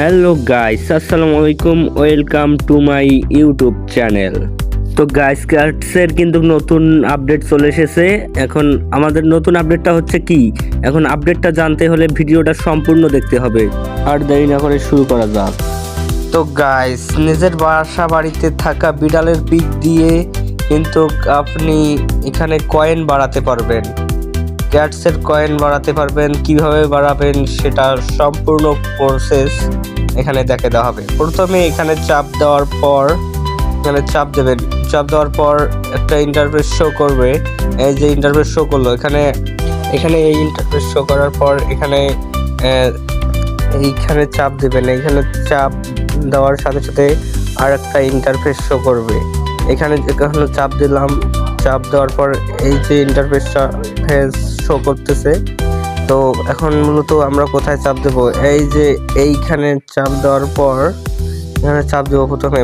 Hello guys, আসসালামু আলাইকুম, welcome to my YouTube channel. তো গাইস কার্টসের কিন্তু নতুন আপডেট চলে এসেছে। এখন আমাদের নতুন আপডেটটা হচ্ছে কি? এখন আপডেটটা জানতে হলে ভিডিওটা সম্পূর্ণ দেখতে হবে। আর দেরি না করে শুরু করা যাক। তো গাইস, নিজের বাসা বাড়িতে থাকা বিড়ালের পিক দিয়ে কিন্তু আপনি এখানে কয়েন বাড়াতে পারবেন। ক্যাটসের কয়েন বাড়াতে পারবেন, কীভাবে বাড়াবেন সেটা সম্পূর্ণ প্রসেস এখানে দেখে দেওয়া হবে। প্রথমে এখানে চাপ দেওয়ার পর, এখানে চাপ দেবেন। চাপ দেওয়ার পর একটা ইন্টারফেস শো করবে। এই যে ইন্টারফেস শো করল, এখানে এখানে এই ইন্টারফেস শো করার পর এখানে এইখানে চাপ দেবেন। এইখানে চাপ দেওয়ার সাথে সাথে আর একটা ইন্টারফেস শো করবে। এখানে এখানে চাপ দিলাম, চাপ দেওয়ার পর এই যে ইন্টারফেসটা ফেস শো করতেছে। তো এখন মূলত আমরা কোথায় চাপ দেব? এই যে এইখানে চাপ দেওয়ার পর, এখানে চাপ দেবো প্রথমে।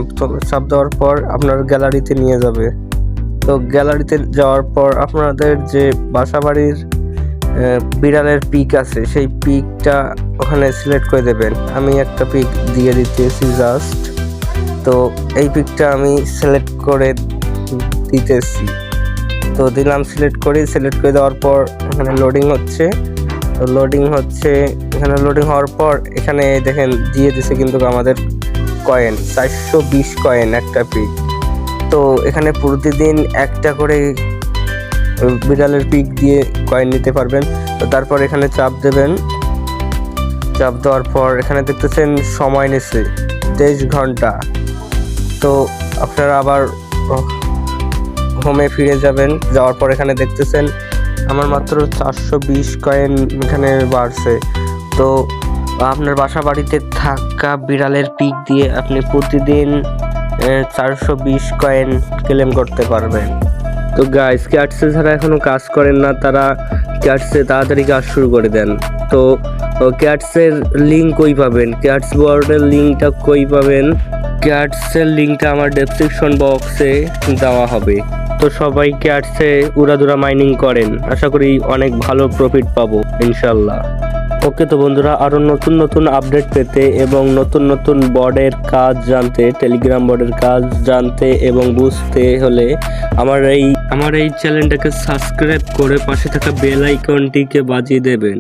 চাপ দেওয়ার পর আপনার গ্যালারিতে নিয়ে যাবে। তো গ্যালারিতে যাওয়ার পর আপনাদের যে বাসা বাড়ির বিড়ালের পিক আছে, সেই পিকটা ওখানে সিলেক্ট করে দেবেন। আমি একটা পিক দিয়ে দিতেছি জাস্ট। তো এই পিকটা আমি সিলেক্ট করে দিতেছি। তো দিলাম সিলেক্ট করি সিলেক্ট করে দেওয়ার পর এখানে লোডিং হচ্ছে। তো লোডিং হচ্ছে, এখানে লোডিং হওয়ার পর এখানে দেখেন দিয়ে দিছে কিন্তু আমাদের কয়েন চারশো বিশ কয়েন একটা পিক তো এখানে প্রতিদিন একটা করে বিড়ালের পিক দিয়ে কয়েন নিতে পারবেন। তো তারপর এখানে চাপ দেবেন। চাপ দেওয়ার পর এখানে দেখতেছেন সময় নিচ্ছে, তেইশ ঘণ্টা। তো আপনারা আবার হোমে ফিরে যাবেন, যাওয়ার পর এখানে দেখতেছেন আমার মাত্র চারশো বিশ কয়েন এখানে বাড়ছে। তো আপনার বাসা বাড়িতে থাকা বিড়ালের পিক দিয়ে আপনি প্রতিদিন চারশো বিশ কয়েন ক্লেম করতে পারবেন। তো গাইস ক্যাটসে যারা এখনও কাজ করেন না, তারা ক্যাটসে তাড়াতাড়ি কাজ শুরু করে দেন। তো ক্যাটসের লিঙ্ক কই পাবেন? ক্যাটস বোর্ডের লিঙ্কটা কই পাবেন? ক্যাটসের লিঙ্কটা আমার ডেসক্রিপশন বক্সে দেওয়া হবে। তো সবাই ক্যাটসে উড়াদুরা মাইনিং করেন। আশা করি অনেক ভালো প্রফিট পাবো ইনশাল্লাহ ওকে তো বন্ধুরা আরও নতুন নতুন আপডেট পেতে এবং নতুন নতুন বর্ডের কাজ জানতে টেলিগ্রাম বোর্ডের কাজ জানতে এবং বুঝতে হলে আমার এই আমার এই চ্যানেলটাকে সাবস্ক্রাইব করে পাশে থাকা বেল আইকনটিকে বাজিয়ে দেবেন।